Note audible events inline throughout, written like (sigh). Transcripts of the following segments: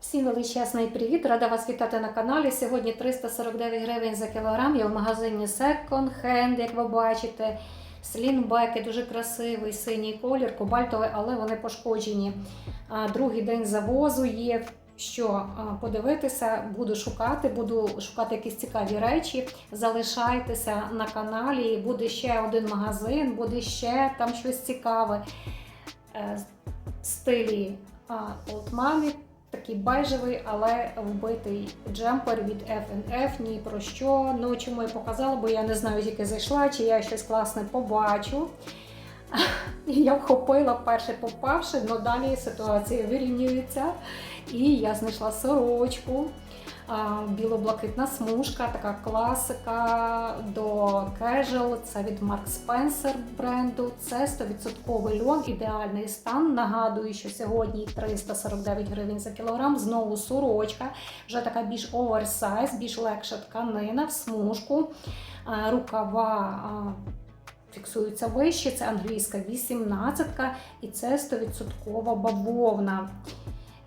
Всім величезний привіт! Рада вас вітати на каналі. Сьогодні 349 гривень за кілограм. Я в магазині Second Hand, як ви бачите. Слінбеки, дуже красивий синій колір, кобальтовий, але вони пошкоджені. Другий день завозу є. Що подивитися, буду шукати, буду шукати якісь цікаві речі. Залишайтеся на каналі. Буде ще один магазин, буде ще там щось цікаве. Е, стилі Money, такий бежевий, але вбитий джемпер від FNF, ні про що. Ну, чому я показала, бо я не знаю, тільки зайшла, чи я щось класне побачу. (laughs) Я вхопила перше попавши, але далі ситуація вирівнюється. І я знайшла сорочку. Біло-блакитна смужка, така класика до casual, це від Mark Spencer бренду. Це 100% льон, ідеальний стан. Нагадую, що сьогодні 349 гривень за кілограм. Знову сорочка, вже така більш оверсайз, більш легша тканина в смужку. Рукава фіксуються вище, це англійська 18 і це 100% бавовна.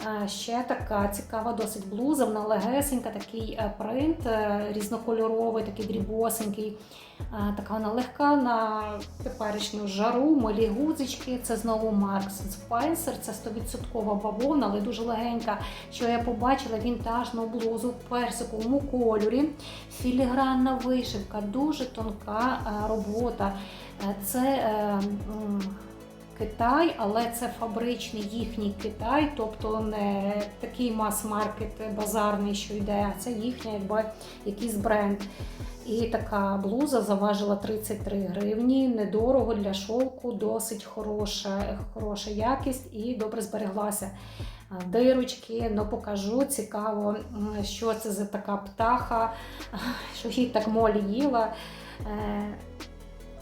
А, Ще така цікава досить блуза, вона легесенька, такий е, принт е, різнокольоровий, такий дрібосенький. Така вона легка на теперішню жару, милі гудзички. Це знову Marks Spencer, це 100% бавовна, але дуже легенька. Що я побачила вінтажну блузу в персиковому кольорі. Філігранна вишивка, дуже тонка е, робота. Е, Це е, Китай, але це фабричний їхній Китай, тобто не такий мас-маркет базарний, що йде, а це їхній якби, якийсь бренд. І така блуза заважила 33 гривні, недорого для шовку, досить хороша, хороша якість і добре збереглася. Дирочки, ну покажу, цікаво, що це за така птаха, (laughs) що її так молі їла.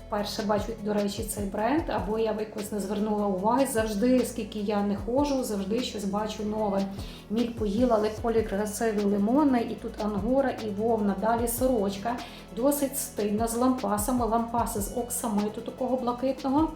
Е, Перше бачу, до речі, цей бренд, або я якось не звернула уваги. Завжди, скільки я не ходжу, завжди щось бачу нове. Міль поїла, але колір красивий лимонний, і тут ангора і вовна. Далі сорочка, досить стильна, з лампасами, лампаси з оксамиту такого блакитного.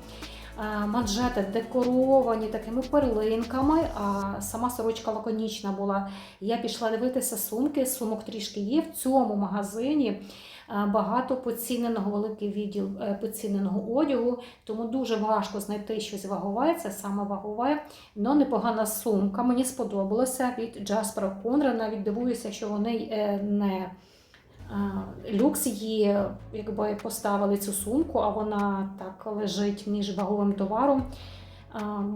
Манжети декоровані такими перлинками, а сама сорочка лаконічна була. Я пішла дивитися сумки, сумок трішки є в цьому магазині. А, Багато поціненого, великий відділ е, поціненого одягу, тому дуже важко знайти щось вагове, це саме вагове, але непогана сумка. Мені сподобалося від Джаспера Конра. Навіть дивуюся, що вони е, не люкс її якби поставили цю сумку, а вона так лежить між ваговим товаром.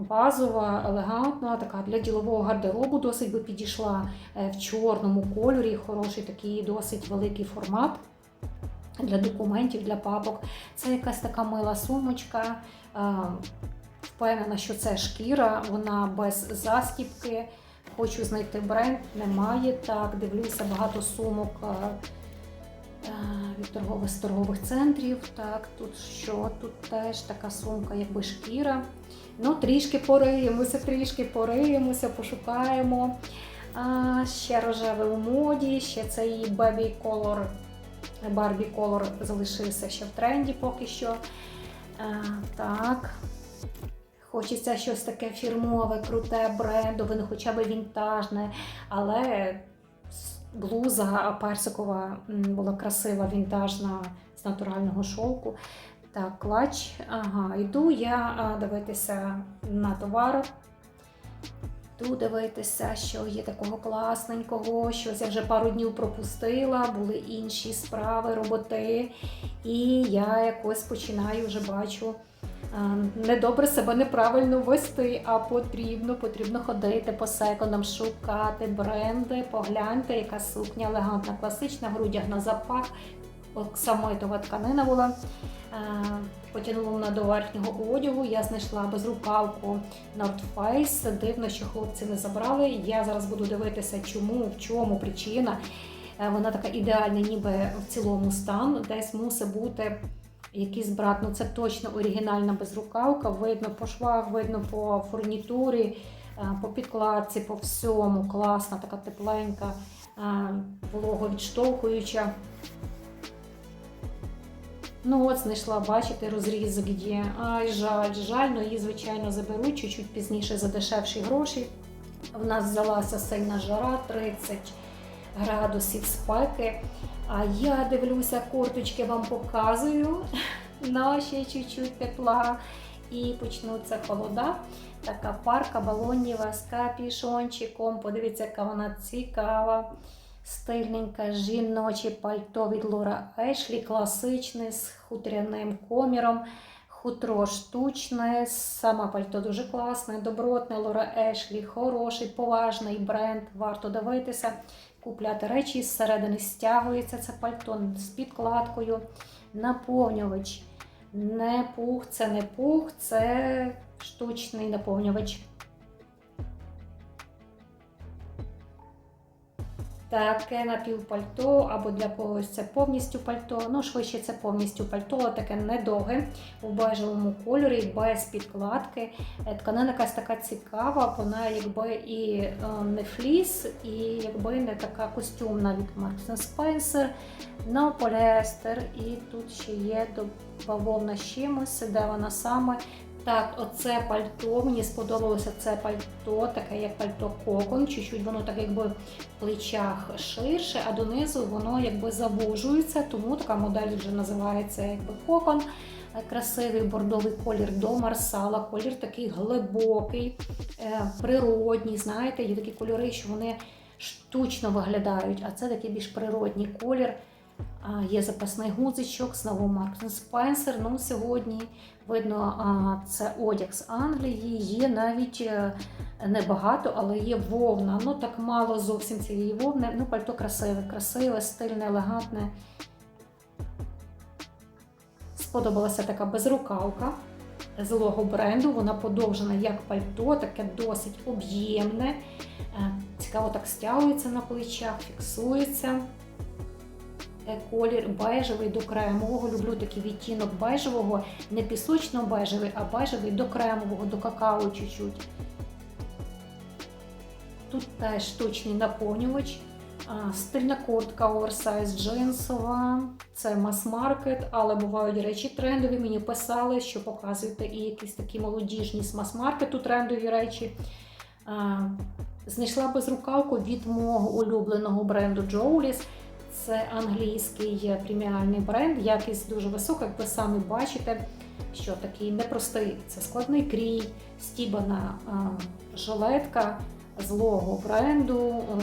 Базова, елегантна, така для ділового гардеробу досить би підійшла е, в чорному кольорі, хороший такий досить великий формат для документів, для папок. Це якась така мила сумочка. Впевнена, що це шкіра, вона без застіпки. Хочу знайти бренд, немає. Так, дивлюся багато сумок від торгових торгових центрів. Так, тут що? Тут теж така сумка, якби шкіра. Ну, трішки пориємося, трішки пориємося, пошукаємо. А, ще рожевий у моді, ще цей бебі колор, Барбі колор залишився ще в тренді поки що. А, так. Хочеться щось таке фірмове, круте, брендове, ну хоча б вінтажне, але блуза персикова була красива, вінтажна з натурального шовку. Так, клач. Ага, йду я дивитися на товар. Йду дивитися, що є такого класненького, щось я вже пару днів пропустила, були інші справи, роботи. І я якось починаю вже бачу недобре себе неправильно вести, а потрібно, потрібно ходити по секондам, шукати бренди, погляньте, яка сукня елегантна, класична, грудях на запах. Оксамитова тканина була. Е, Потягнула вона до верхнього одягу. Я знайшла безрукавку North Face. Дивно, що хлопці не забрали. Я зараз буду дивитися, чому, в чому причина. Е, Вона така ідеальна, ніби в цілому стан. Десь мусить бути якийсь брат. Ну це точно оригінальна безрукавка. Видно по швах, видно по фурнітурі, е, по підкладці, по всьому. Класна, така тепленька, е, вологовідштовхуюча. Ну от знайшла, бачите, розрізок є. Ай, жаль, жаль, ну її, звичайно, заберуть чуть-чуть пізніше за дешевші гроші. В нас взялася сильна жара, 30 градусів спеки. А я дивлюся, курточки вам показую. (laughs) Ну, ще чуть-чуть тепла. І почнуться холода. Така парка балонєва з капішончиком. Подивіться, яка вона цікава. Стильненька жіноче пальто від Лора Ешлі, класичне з хутряним коміром. Хутро штучне, сама пальто дуже класне, добротне, Лора Ешлі, хороший, поважний бренд. Варто дивитися, купляти речі зсередини стягується це пальто з підкладкою, наповнювач. Не пух, це не пух, це штучний наповнювач. Таке напівпальто або для когось це повністю пальто. Ну, швидше це повністю пальто, таке недовге у бежевому кольорі, без підкладки. Е, Тканина якась така цікава, вона якби і е, не фліс, і якби не така костюмна від Marks Spencer, но поліестер. І тут ще є бавовна з чимось, де вона саме. Так, оце пальто, мені сподобалося це пальто, таке як пальто кокон. Чуть-чуть воно так якби в плечах ширше, а донизу воно якби завужується, тому така модель вже називається якби кокон. Е, Красивий бордовий колір до марсала, колір такий глибокий, е, природній. Знаєте, є такі кольори, що вони штучно виглядають, а це такий більш природній колір. Є запасний гудзичок, знову Marks Spencer. Ну, сьогодні видно, це одяг з Англії. Є навіть е, небагато, але є вовна. Ну так мало зовсім цієї вовни. Ну, пальто красиве, красиве, стильне, елегантне. Сподобалася така безрукавка злого бренду. Вона подовжена як пальто, таке досить об'ємне. Е, Цікаво так стягується на плечах, фіксується. Е, Колір бежевий до кремового. Люблю такий відтінок бежевого, не пісочно-бежевий, а бежевий до кремового, до какао чуть-чуть. Тут теж штучний наповнювач. Стильна куртка оверсайз джинсова. Це мас-маркет, але бувають речі трендові. Мені писали, що показуєте і якісь такі молодіжні з мас-маркету трендові речі. Знайшла безрукавку від мого улюбленого бренду Jowlis. Це англійський преміальний бренд, якість дуже висока, як ви самі бачите, що такий непростий. Це складний крій, стібана жилетка злого бренду, а,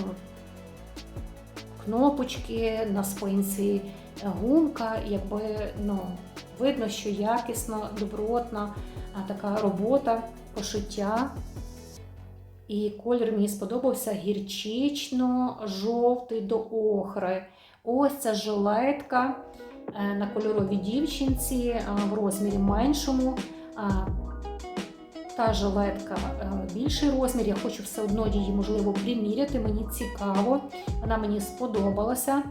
кнопочки на спинці, гумка, якби ну, видно, що якісна, добротна така робота, пошиття. І колір мені сподобався гірчично-жовтий до охри. Ось ця жилетка е, на кольоровій дівчинці е, в розмірі меншому. Та жилетка е, більший розмір. Я хочу все одно її, можливо, приміряти. Мені цікаво, вона мені сподобалася.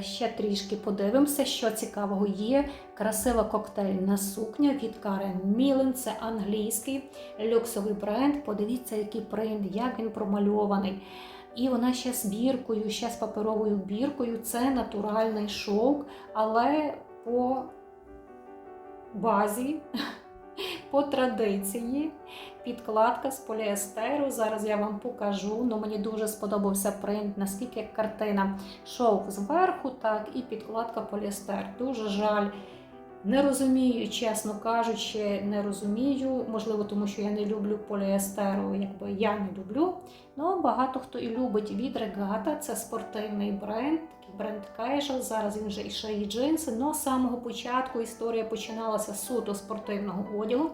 Ще трішки подивимося, що цікавого є. Красива коктейльна сукня від Karen Millen. Це англійський люксовий бренд. Подивіться, який принт, як він промальований. І вона ще з біркою, ще з паперовою біркою. Це натуральний шовк, але по базі, (laughs) по традиції. Підкладка з поліестеру. Зараз я вам покажу. Ну, мені дуже сподобався принт, наскільки картина шовк зверху, так і підкладка поліестер. Дуже жаль. Не розумію, чесно кажучи, не розумію. Можливо, тому що я не люблю поліестеру, якби я не люблю. Ну, багато хто і любить від Регата. Це спортивний бренд, бренд Casual. Зараз він вже і шиє джинси. Но з самого початку історія починалася з суто спортивного одягу.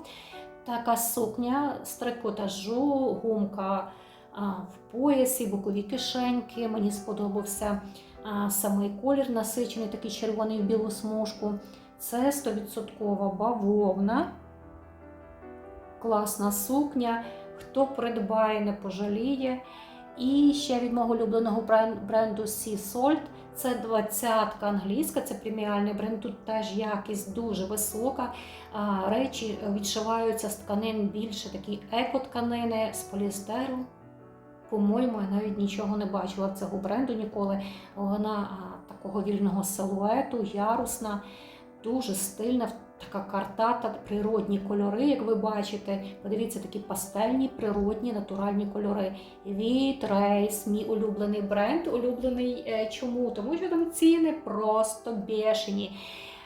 Така сукня з трикотажу, гумка в поясі, бокові кишеньки. Мені сподобався самий колір насичений, такий червоний в білу смужку. Це 100% бавовна. Класна сукня. Хто придбає, не пожаліє. І ще від мого улюбленого бренду Sea Salt. Це 20-ка англійська, це преміальний бренд. Тут теж якість дуже висока. Речі відшиваються з тканин більше такі екотканини з поліестеру. По-моєму, я навіть нічого не бачила цього бренду ніколи. Вона такого вільного силуету, ярусна, дуже стильна. така картата, природні кольори, як ви бачите. Подивіться, такі пастельні, природні, натуральні кольори. Від Race, мій улюблений бренд. Улюблений е, чому? Тому що там ціни просто бешені.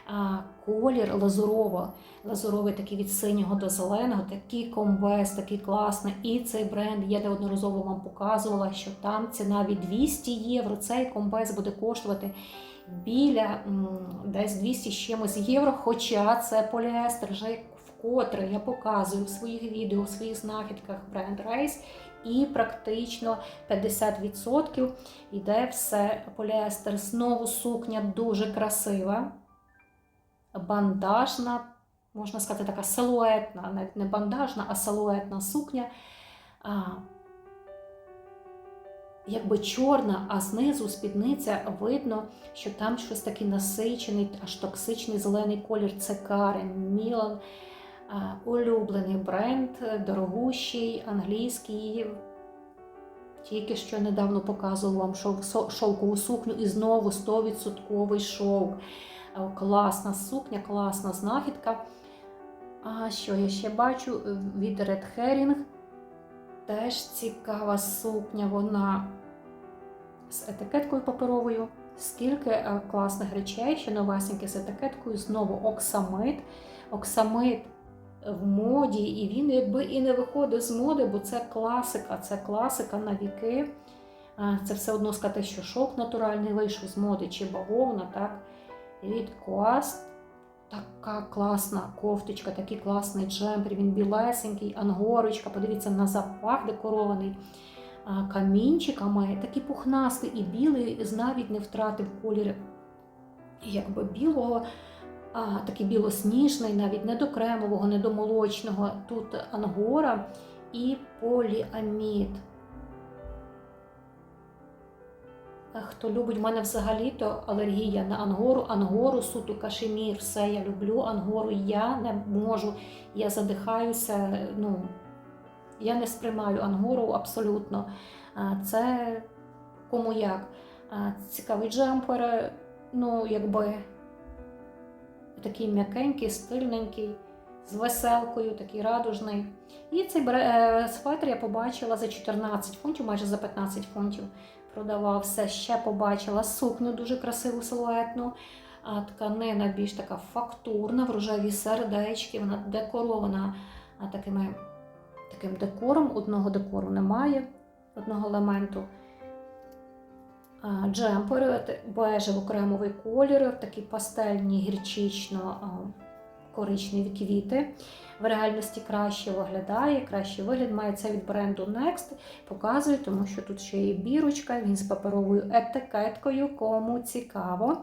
А, колір лазурово, лазуровий такий від синього до зеленого, такий комбез, такий класний. І цей бренд я неодноразово вам показувала, що там ціна від 200 євро. Цей комбез буде коштувати біля десь 200 з чимось євро. Хоча це поліестер, вже вкотре я показую в своїх відео, в своїх знахідках бренд Race. І практично 50% йде все поліестер. Знову сукня дуже красива бандажна, можна сказати, така силуетна, навіть не бандажна, а силуетна сукня. Якби чорна, а знизу спідниця видно, що там щось такий насичений, аж токсичний зелений колір. Це Карен Мілан, улюблений бренд, дорогущий, англійський. Тільки що недавно показував вам шовкову сукню і знову 100% шовк. Е, Класна сукня, класна знахідка. А що я ще бачу від Red Herring? Теж цікава сукня, вона з етикеткою паперовою. Скільки е, класних речей, ще новесенькі з етикеткою, знову оксамит. Оксамит в моді, і він якби і не виходить з моди, бо це класика, це класика на віки. Е, Це все одно сказати, що шовк натуральний вийшов з моди чи бавовна, так? від Коаст. Така класна кофточка, такий класний джемпер, він білесенький, ангорочка. Подивіться, на запах декорований а, камінчиками, такий пухнастий і білий, навіть не втратив колір якби білого, а, такий білосніжний, навіть не до кремового, не до молочного. Тут ангора і поліамід. Хто любить, в мене взагалі-то алергія на ангору, ангору, суту, кашемір, все я люблю. Ангору я не можу, я задихаюся. ну, Я не сприймаю ангору абсолютно. Це кому як. Цікавий джемпер, ну, якби такий м'якенький, стильненький, з веселкою, такий радужний. І цей е, светр я побачила за 14 фунтів, майже за 15 фунтів продавався. Ще побачила сукню дуже красиву силуетну. А тканина більш така фактурна, в рожеві сердечки, вона декорована такими, таким декором. Одного декору немає, одного елементу. Те- бежево-кремовий колір, такі пастельні гірчично-коричневі квіти. В реальності краще виглядає, кращий вигляд має це від бренду Next. Показую, тому що тут ще є бірочка, він з паперовою етикеткою, кому цікаво.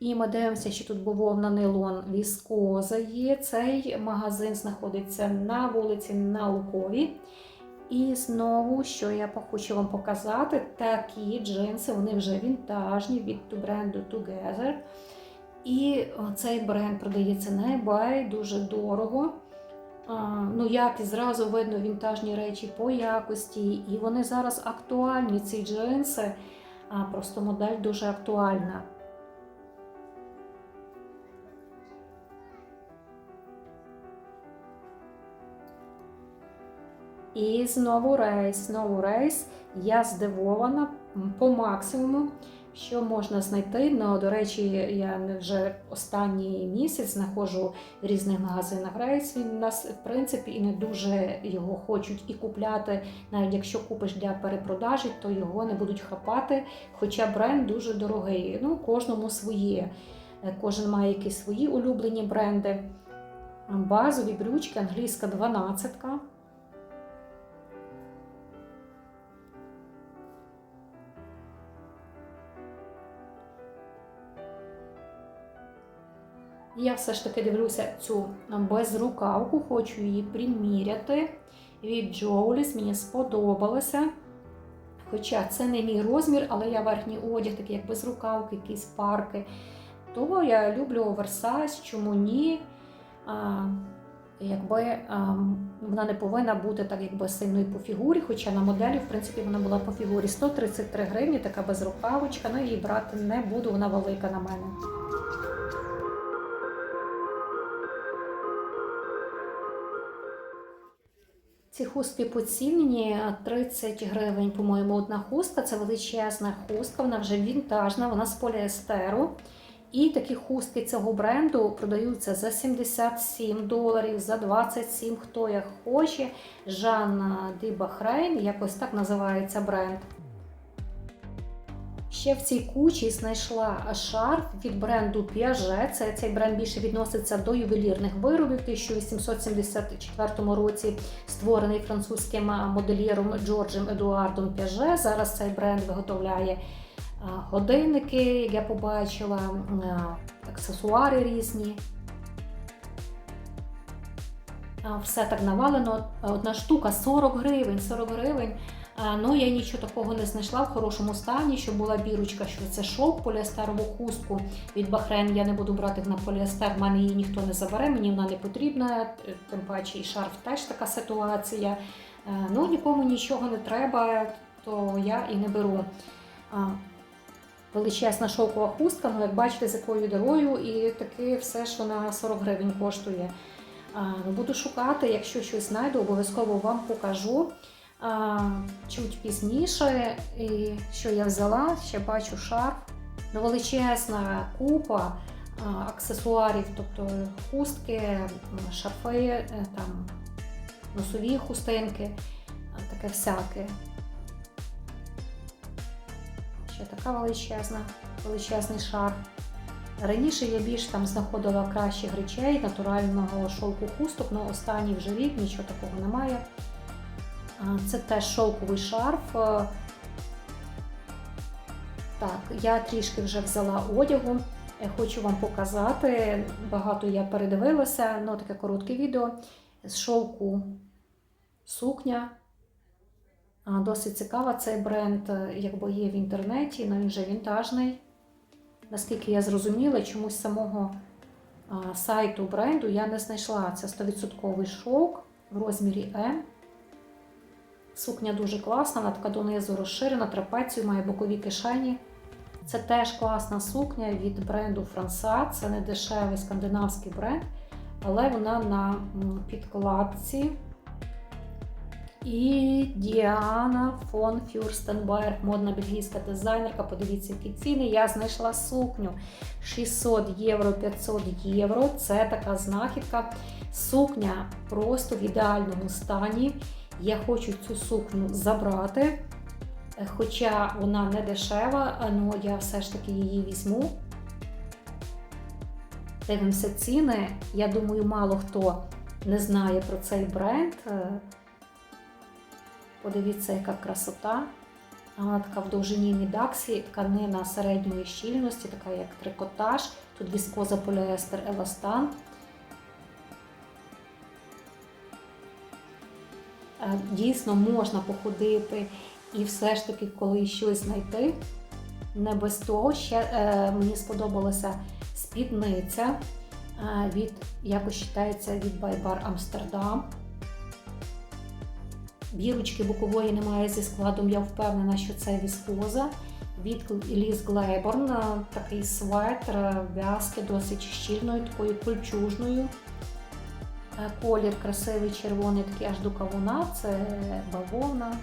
І ми дивимося, що тут бавовна нейлон віскоза є. Цей магазин знаходиться на вулиці Науковій. І знову, що я хочу вам показати, такі джинси, вони вже вінтажні від бренду Together. І цей бренд продається на eBay дуже дорого. Ну, якість зразу видно вінтажні речі по якості, і вони зараз актуальні, ці джинси. Просто модель дуже актуальна. І знову рейс, знову рейс. Я здивована по максимуму, що можна знайти. Ну, до речі, я вже останній місяць знаходжу в різних магазинах рейс. Він у нас, в принципі, і не дуже його хочуть і купляти. Навіть якщо купиш для перепродажі, то його не будуть хапати. Хоча бренд дуже дорогий. Ну, кожному своє. Кожен має якісь свої улюблені бренди. Базові брючки, англійська 12. Я все ж таки дивлюся цю безрукавку, хочу її приміряти. Від Джоуліс мені сподобалося. Хоча це не мій розмір, але я верхній одяг, такий як безрукавки, якісь парки. То я люблю оверсайз, чому ні. А, якби а, вона не повинна бути так якби сильною по фігурі, хоча на моделі, в принципі, вона була по фігурі 133 гривні, така безрукавочка, ну її брати не буду, вона велика на мене. Ці хустки поцінені 30 гривень, по-моєму, одна хустка. Це величезна хустка, вона вже вінтажна, вона з поліестеру. І такі хустки цього бренду продаються за 77 доларів, за 27, хто як хоче. Жанна Ді Бахрейн, якось так називається бренд. Ще в цій кучі знайшла шарф від бренду Piaget. Це цей бренд більше відноситься до ювелірних виробів. У 1874 році створений французьким модельєром Джорджем Едуардом Piaget. Зараз цей бренд виготовляє годинники, як я побачила, аксесуари різні. Все так навалено. Одна штука 40 гривень. 40 гривень. Ну, я нічого такого не знайшла в хорошому стані, що була бірочка, що це шовк, поліестерову хустку від Бахрейн. Я не буду брати на поліестер, в мене її ніхто не забере, мені вона не потрібна, тим паче і шарф теж така ситуація. Е, Ну, нікому нічого не треба, то я і не беру. Величезна шовкова хустка, ну як бачите, з якою дорою, і таки все, що на 40 гривень коштує. Ну, Буду шукати, якщо щось знайду, обов'язково вам покажу. Чуть пізніше, і що я взяла, ще бачу шарф, ну, величезна купа аксесуарів, тобто хустки, м, шарфи, е, там, носові хустинки, таке всяке. Ще така величезна, величезний шарф. Раніше я більш там знаходила кращих речей, натурального шовку хусток, але останній вже рік нічого такого немає. А, Це теж шовковий шарф. Е, Так, я трішки вже взяла одягу. Е, Хочу вам показати. Багато я передивилася, ну таке коротке відео з шовку сукня. Досить цікава цей бренд, е, якби є в інтернеті, але він вже вінтажний. Наскільки я зрозуміла, чомусь самого сайту бренду я не знайшла. Це 100% шовк в розмірі М. Сукня дуже класна, вона така донизу розширена, трапецію, має бокові кишені. Це теж класна сукня від бренду Франса. Це не дешевий скандинавський бренд, але вона на підкладці. І Діана фон Фюрстенберг, модна бельгійська дизайнерка. Подивіться, які ціни. Я знайшла сукню 600 євро, 500 євро. Це така знахідка. Сукня просто в ідеальному стані. Я хочу цю сукню забрати, е, хоча вона не дешева, але я все ж таки її візьму. Дивимося ціни. Я думаю, мало хто не знає про цей бренд. Е, Подивіться, яка красота. Вона така в довжині мідаксі, тканина середньої щільності, така як трикотаж. Тут віскоза поліестер еластан. Дійсно можна походити і все ж таки, коли щось знайти. Не без того ще е, мені сподобалася спідниця е, від, якось вважається, від Байбар Амстердам. Бірочки бокової немає зі складом, я впевнена, що це віскоза. Від Ліз Глейборн, е, такий светр, е, в'язки досить щільною, такою кольчужною. Е, Колір красивий червоний, такий аж до кавуна, це бавовна.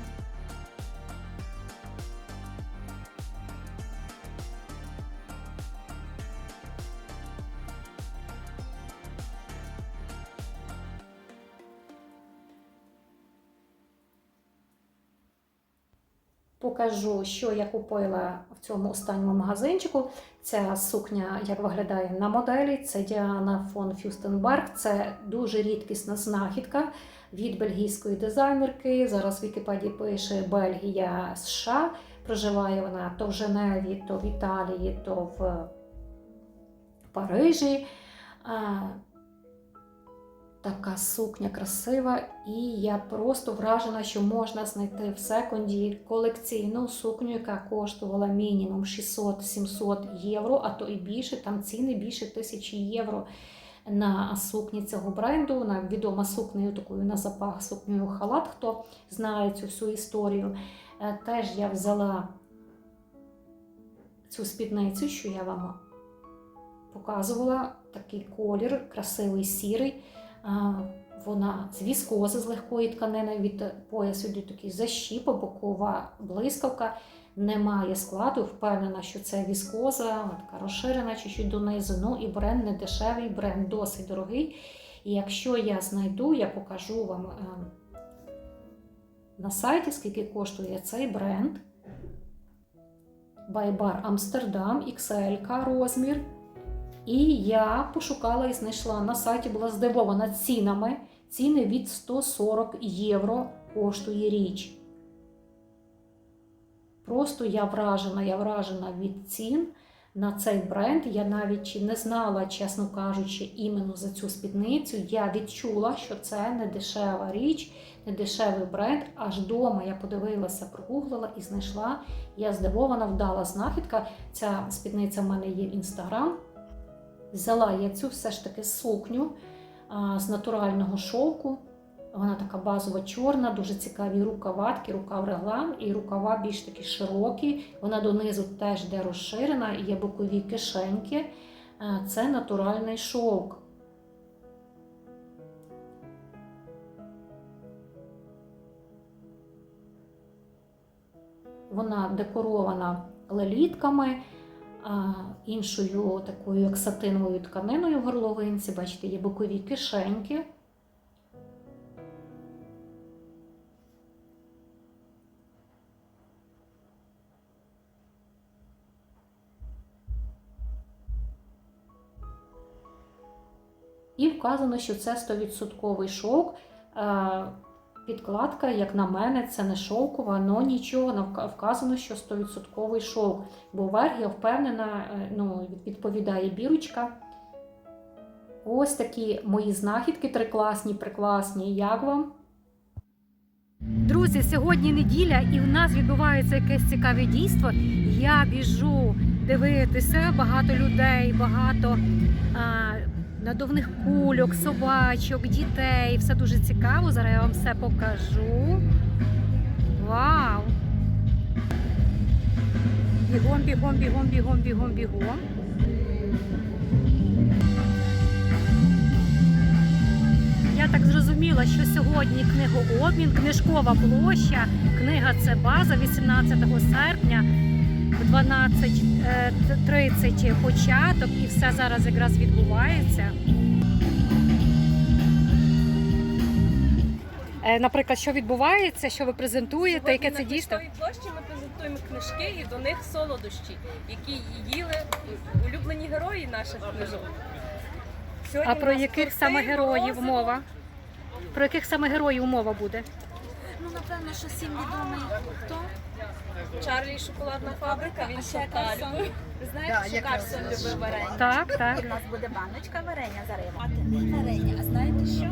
Покажу, що я купила в цьому останньому магазинчику. Ця сукня, як виглядає на моделі, це Діана фон Фюстенберг. Це дуже рідкісна знахідка від бельгійської дизайнерки. Зараз в Вікіпедії пише Бельгія США. Проживає вона то в Женеві, то в Італії, то в Парижі. Така сукня красива, і я просто вражена, що можна знайти в секонді колекційну сукню, яка коштувала мінімум 600-700 євро, а то і більше. Там ціни більше тисячі євро на сукні цього бренду. Вона відома сукнею такою на запах сукнею халат. Хто знає цю всю історію. Е, Теж я взяла цю спідницю, що я вам показувала. Такий колір, красивий сірий. Вона з віскози, з легкої тканини від поясу йде такий защіпа, бокова блискавка. Немає складу, впевнена, що це віскоза, вона така розширена чуть-чуть донизу. Ну і бренд не дешевий, бренд досить дорогий. І якщо я знайду, я покажу вам е, на сайті, скільки коштує цей бренд. Байбар Амстердам, XL розмір. І я пошукала і знайшла на сайті, була здивована цінами. Ціни від 140 євро коштує річ. Просто я вражена, я вражена від цін на цей бренд. Я навіть не знала, чесно кажучи, іменно за цю спідницю. Я відчула, що це не дешева річ, не дешевий бренд. Аж дома я подивилася, прогуглила і знайшла. Я здивована, вдала знахідка. Ця спідниця в мене є в інстаграм. Взяла я цю все ж таки сукню з натурального шовку. Вона така базова чорна, дуже цікаві рукаватки, рукав реглан, і рукава більш такі широкі. Вона донизу теж де розширена, є бокові кишеньки. Це натуральний шовк. Вона декорована лелітками, іншою такою як сатиновою тканиною в горловинці. Бачите, є бокові кишеньки. І вказано, що це 100% шовк. Підкладка, як на мене, це не шовкова, але нічого не вказано, що 100% шовк. Бо верх, я впевнена, е, ну, відповідає бірочка. Ось такі мої знахідки трикласні, прикласні. Як вам? Друзі, сьогодні неділя, і в нас відбувається якесь цікаве дійство. Я біжу дивитися, багато людей, багато а, надувних кульок, собачок, дітей. Все дуже цікаво. Зараз я вам все покажу. Вау! Бігом, бігом, бігом, бігом, бігом, бігом. Я так зрозуміла, що сьогодні книгообмін, книжкова площа. Книга це база 18 серпня в 12.30 початок, і все зараз якраз відбувається. Е, Наприклад, що відбувається, що ви презентуєте, яке це на дійство? Книжковій площі ми презентуємо книжки і до них солодощі, які їли улюблені герої наших книжок. Сьогодні А про яких саме героїв мова? Про яких саме героїв мова буде? Ну, напевно, що всім відомий хто? Чарлі і шоколадна фабрика, він шоколадний. Ви знаєте, що Карсон любив варення? Так, так. У нас буде баночка варення зараз. А не варення, а знаєте що?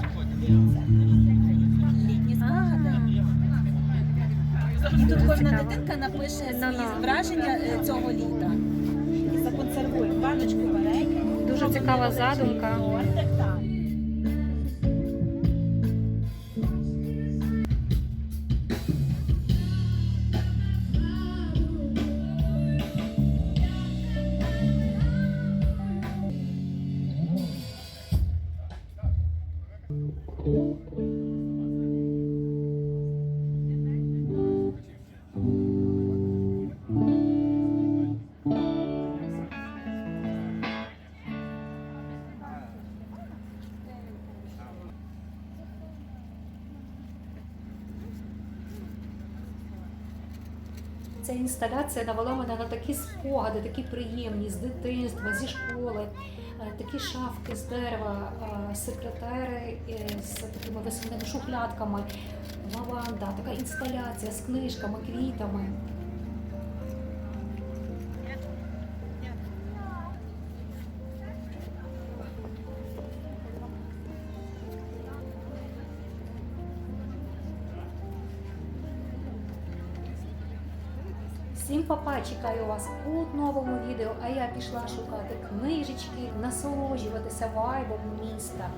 Літні спогади. І тут кожна дитинка напише свої враження е, цього літа. І законсервує баночку варення. Дуже цікава задумка. Інсталяція навела мене на такі спогади, такі приємні з дитинства, зі школи, Е, такі шафки з дерева, е, секретери е, з такими висуненими шухлядками, лаванда, така інсталяція з книжками, квітами. Всім папа, чекаю вас у новому відео, а я пішла шукати книжечки, насолоджуватися вайбом міста.